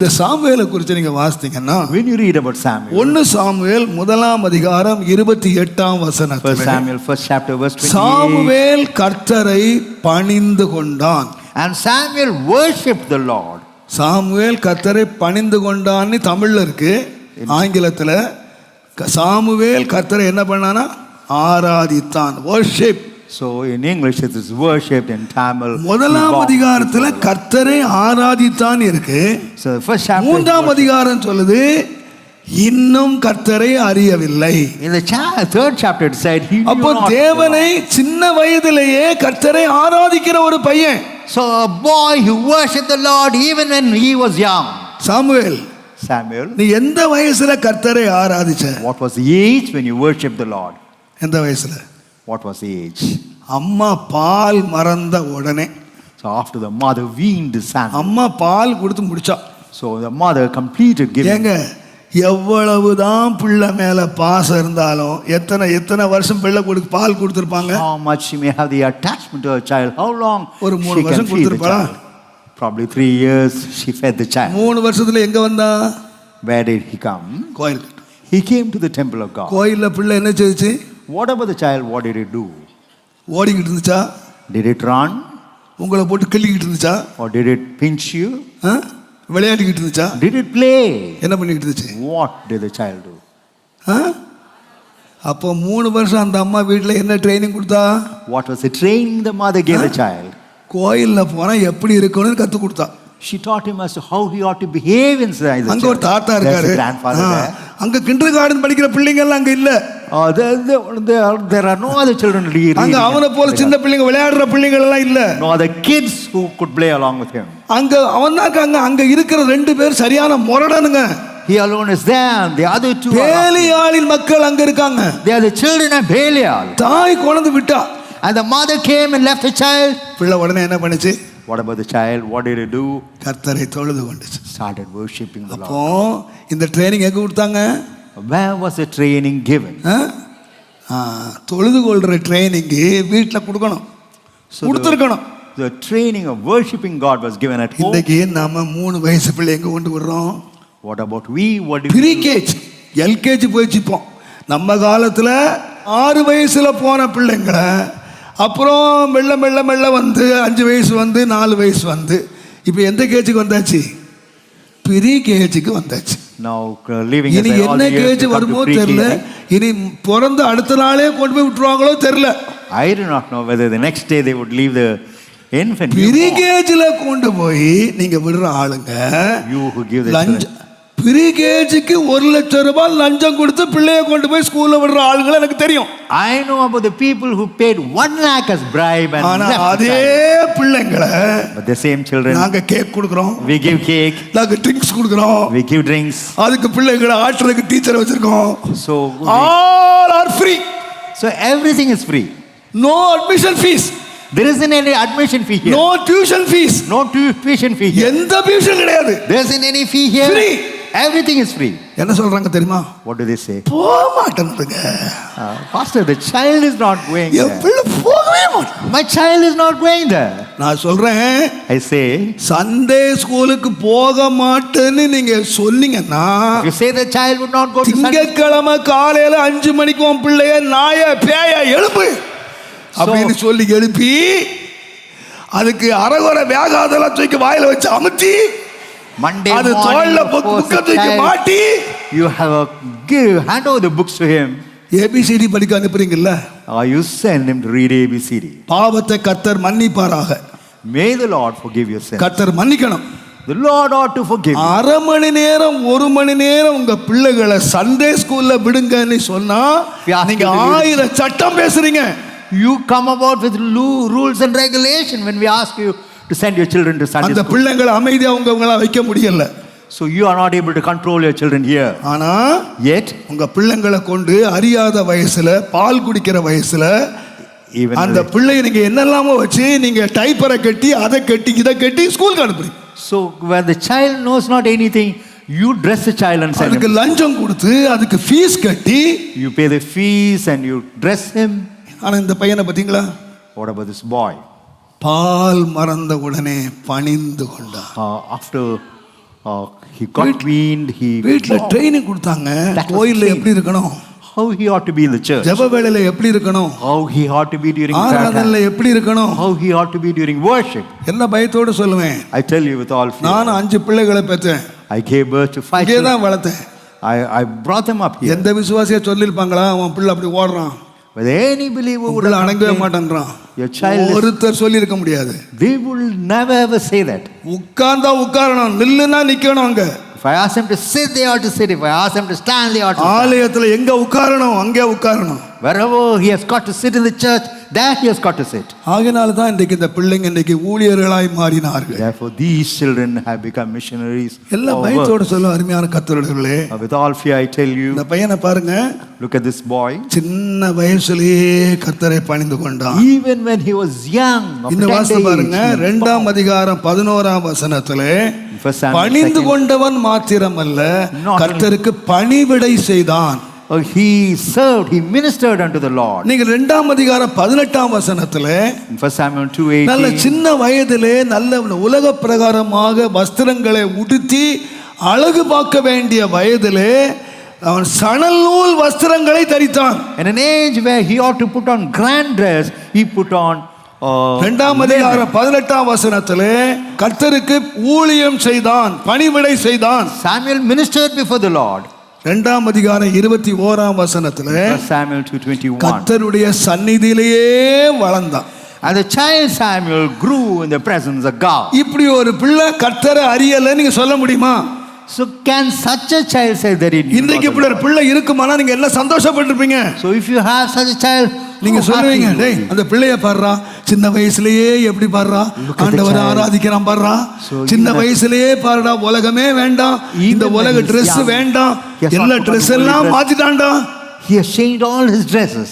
இந்த சாமுவேலை குறித்து நீங்க வாசித்தீங்கன்னா When you read about Samuel, ஒன்னு சாமுவேல் முதலாம் அதிகாரம் இருபத்தி எட்டாம் First வசனத்தில் Samuel, first chapter, verse 28. Samuel கர்த்தரை பணிந்து கொண்டான் And Samuel worshipped the Lord. Samuel கர்த்தரை பணிந்து கொண்டான்னு தமிழ்ல இருக்கு ஆங்கிலத்துல சாமுவேல் கர்த்தரை என்ன பண்ணானா ஆராதித்தான் worship So in English, it is worshipped in Tamil. முதலாம் அதிகாரத்துல. கர்த்தரை ஆராதித்தான் இருக்கு So the first chapter. is மூன்றாம். அதிகாரம் சொல்லுது இன்னும் கர்த்தரை அறியவில்லை In the cha- third chapter, it said he knew அப்போ not தேவனை. சின்ன வயதிலேயே கர்த்தரை ஆராதிக்கிற ஒரு பையன் So a boy who worshipped the Lord even when he was young. Samuel Samuel, நீ எந்த வயசுல கர்த்தரை ஆராதிச்ச what was the age when you worshipped the Lord? எந்த வயசுல What was the age? அம்மா பால் மறந்த உடனே So after the mother weaned Samuel. அம்மா பால் கொடுத்து முடிச்சா the mother completed giving. ஏங்க எவ்வளவுதான் பிள்ளை மேல பாசம் இருந்தாலும் எத்தனை எத்தனை வருஷம் பிள்ளை கொடுத்து பால் கொடுத்துருப்பாங்க How much she may have the attachment to her child, how long ஒரு மூணு வருஷம் கொடுத்திருப்பாளா? Probably three years she fed the child. மூணு வருஷத்துல எங்க வந்தா Where did he come? கோயில் He came to the temple of God. கோயில்ல பிள்ளை என்ன செய்துச்சு What about the child? What did it do? ஓடிக்கிட்டு இருந்துச்சா Did it run உங்களை போட்டு கிள்ளிக்கிட்டு இருந்துச்சா or did it pinch you? ஆ? விளையாடிக்கிட்டு இருந்துச்சா Did it play? என்ன பண்ணிக்கிட்டு இருந்துச்சு What did the child do? ஆ? அப்போ மூணு வருஷம் அந்த அம்மா வீட்டில் என்ன ட்ரைனிங் கொடுத்தா What was the training the mother gave the child? கோயிலில் போனால் எப்படி இருக்கணும்னு கற்றுக் கொடுத்தா She taught him as to how he ought to behave the அங்க ஒரு. தாத்தா இருக்காரு. அங்க கிண்டர் கார்டன் படிக்கிற பிள்ளைங்க எல்லாம் அங்க இல்ல Uh, are no other children reading. அங்க அவனை போல சின்ன பிள்ளைங்க விளையாடுற பிள்ளைங்க எல்லாம் இல்ல kids who could play along with him. அங்க அவன் தான் அங்க அங்க இருக்கிற ரெண்டு பேர் சரியான முரடனுங்க He alone is there, the other two are. பேலியாளின் மக்கள் அங்க இருக்காங்க They are the children of Belial. தாய் குழந்தை விட்டா And the mother came and left the child. பிள்ளை உடனே என்ன பண்ணுச்சு What about the child? What did it do? கர்த்தரை தொழுது கொண்டுச்சு Started worshipping the அப்போ Lord. இந்த ட்ரைனிங் எங்க கொடுத்தாங்க Where was the training given? ஆ? ஆ, தொழுது கொள்ற ட்ரைனிங்கு வீட்டில் கொடுக்கணும் கொடுத்துருக்கணும் The training of worshipping God was given at home. இன்னைக்கு நாம மூணு வயசு பிள்ளை எங்க கொண்டு வர்றோம் about we? What do pre? KG LKG போயிச்சுப்போம் நம்ம காலத்தில் ஆறு வயசில் போன பிள்ளைங்களை அப்புறம் மெல்ல மெல்ல மெல்ல வந்து அஞ்சு வயசு வந்து நாலு வயசு வந்து இப்போ எந்த கேஜுக்கு வந்தாச்சு ப்ரீ கேஜுக்கு வந்தாச்சு இனி என்ன கேஜ் வருமோ தெரில இனி பிறந்த அடுத்த நாளே கொண்டு போய் விட்டுருவாங்களோ தெரில I do not know whether the next day they would leave the infant. Pre. கேஜில் கொண்டு போய் நீங்கள் விடுற ஆளுங்க You who give the லஞ்ச. ப்ரீ கேஜிக்கு ஒரு லட்சம் ரூபாய் லஞ்சம் கொடுத்து பிள்ளைய கொண்டு போய் ஸ்கூல்ல விடுற ஆளுங்களை எனக்கு தெரியும் the people who paid one lakh as bribe and ஆனா left the அதே. பிள்ளைங்களை the same children, நாங்க கேக் கொடுக்குறோம் we give cake, நாங்க ட்ரிங்க்ஸ் கொடுக்குறோம் we give drinks. அதுக்கு பிள்ளைங்களை ஆட்டுறதுக்கு டீச்சர் வச்சிருக்கோம் So, all are free so everything is free. No admission fee There isn't any admission fee here. No tuition fee No tuition fee here. எந்த tuition கிடையாது There isn't any fee here. Free. Everything is free. என்ன சொல்றாங்க தெரியுமா What do they say? போக Uh, Pastor, the child is not going என். பிள்ளை போகவே மாட்டேன் My child is not going there. நான் சொல்றேன் I say, சண்டே ஸ்கூலுக்கு போக மாட்டேன்னு நீங்க சொன்னீங்கன்னா say the child would not go to Sunday திங்கட்கிழமை காலையில அஞ்சு மணிக்கு உன் பிள்ளைய நாய பேய எழுப்பு அப்படின்னு சொல்லி எழுப்பி அதுக்கு அரகுற வேகாதெல்லாம் தூக்கி வாயில வச்சு அமுத்தி Monday அது தோல்ல you force புக்க the தூக்கி child, மாட்டி you have a give, hand over the books to him, A B C D படிக்க அனுப்புறீங்கல்ல or you send him to read ABCD. பாவத்தை கத்தர் மன்னிப்பாராக May the Lord forgive your sins. கத்தர் மன்னிக்கணும் The Lord ought to forgive. you. அரை மணி நேரம் ஒரு மணி நேரம் உங்க பிள்ளைகளை சண்டே ஸ்கூல்ல விடுங்கன்னு சொன்னா நீங்க ஆயிரம் சட்டம் பேசுறீங்க You come about with lu- rules and regulation when we ask you to send your children to Sunday அந்த school. பிள்ளைங்களை அமைதியா உங்களால வைக்க முடியல So you are not able to control your children here. ஆனா Yet, உங்க பிள்ளைங்களை கொண்டு அறியாத வயசுல பால் குடிக்கிற வயசுல even அந்த பிள்ளைய நீங்க என்னெல்லாமோ வச்சு நீங்க டைப்பரை கட்டி அதை கட்டி இதை கட்டி ஸ்கூலுக்கு அனுப்புறீங்க so when the child knows not anything, you dress the child and send அதுக்கு him. லஞ்சம் கொடுத்து அதுக்கு ஃபீஸ் கட்டி You pay the fees and you dress him. ஆனா இந்த பையனை பாத்தீங்களா What about this boy? பால் மறந்த உடனே பணிந்து Uh, after Uh, he got weaned. He வீட்டில் ட்ரைனிங் கொடுத்தாங்க கோயிலில். எப்படி இருக்கணும் how he ought to be in the church, ஜெப வேளையில எப்படி இருக்கணும் how he ought to be during prayer ஆராதனையில் எப்படி இருக்கணும் how he ought to be during worship. என்ன பயத்தோடு சொல்லுவேன் I tell you with all fear. நானும் அஞ்சு பிள்ளைகளை பெற்றேன் I gave birth to five இங்கே. தான் வளர்த்தேன் I, I brought them up here. எந்த விசுவாசியை சொல்லியிருப்பாங்களா அவன் பிள்ளை அப்படி ஓடுறான் But any believer would have அடங்கவே. மாட்டேன்றான் Your child is- ஒருத்தர் சொல்லியிருக்க முடியாது They will never ever say that. உட்கார்ந்தா உட்காரணும் நில்லுனா நிக்கணும் அங்க If I ask them to sit, they ought to sit. If I ask them to stand, they ought to stand. ஆலயத்துல எங்க உட்காரணும் அங்கே உட்காரணும் Wherever he has got to sit in the church, there he has got to sit. ஆகினால தான் இன்றைக்கு இந்த பிள்ளைங்க இன்றைக்கு ஊழியர்களாய் மாறினார்கள் Therefore, these children have become missionaries. எல்லாம் of பயத்தோட. சொல்லும் அருமையான கத்தவர்களே Uh, With all fear, I tell இந்த you, பையனை பாருங்க look at this boy. சின்ன வயசுலயே கர்த்தரை பணிந்து கொண்டான் Even when he was young, இந்த வாசம் பாருங்க he ரெண்டாம் அதிகாரம் பதினோராம் வசனத்துல First Samuel பணிந்து கொண்டவன் மாத்திரமல்ல Not- கர்த்தருக்கு பணிவிடை செய்தான் Oh, he served, he ministered unto the Lord. நீங்க ரெண்டாம் அதிகாரம் பதினெட்டாம் வசனத்துல In 1 Samuel நல்ல 2.18, சின்ன வயதிலே நல்ல உலக பிரகாரமாக வஸ்திரங்களை உடுத்தி அழகு பார்க்க வேண்டிய வயதிலே அவன் சணல் நூல் வஸ்திரங்களை தரித்தான் in an age where he ought to put on grand dress, he put on uh, இரண்டாம் அதிகாரம் பதினெட்டாம் வசனத்திலே கர்த்தருக்கு ஊழியம் செய்தான் பணிவிடை செய்தான் Samuel ministered before the Lord. இரண்டாம் அதிகாரம் இருபத்தி ஓராம் வசனத்திலே 1 Samuel 2.21. கர்த்தருடைய சந்நிதியிலேயே வளர்ந்தான் And the child Samuel grew in the presence of God. இப்படி ஒரு பிள்ளை கர்த்தரை அறியல நீங்க சொல்ல முடியுமா So can such a child say that இன்றைக்கு இப்படி ஒரு? பிள்ளை இருக்குமானா நீங்க எல்லாம் சந்தோஷப்பட்டிருப்பீங்க So if you have such a child, நீங்க சொல்லுவீங்க டேய். அந்த பிள்ளைய பாடுறா சின்ன வயசுலயே எப்படி பாடுறா ஆண்டவரை. ஆராதிக்கிறான் பாடுறா சின்ன வயசுலயே பாருடா உலகமே வேண்டாம் இந்த உலக young, வேண்டாம் எல்லா holy எல்லாம். மாத்திட்டான்டா He has changed all his dresses.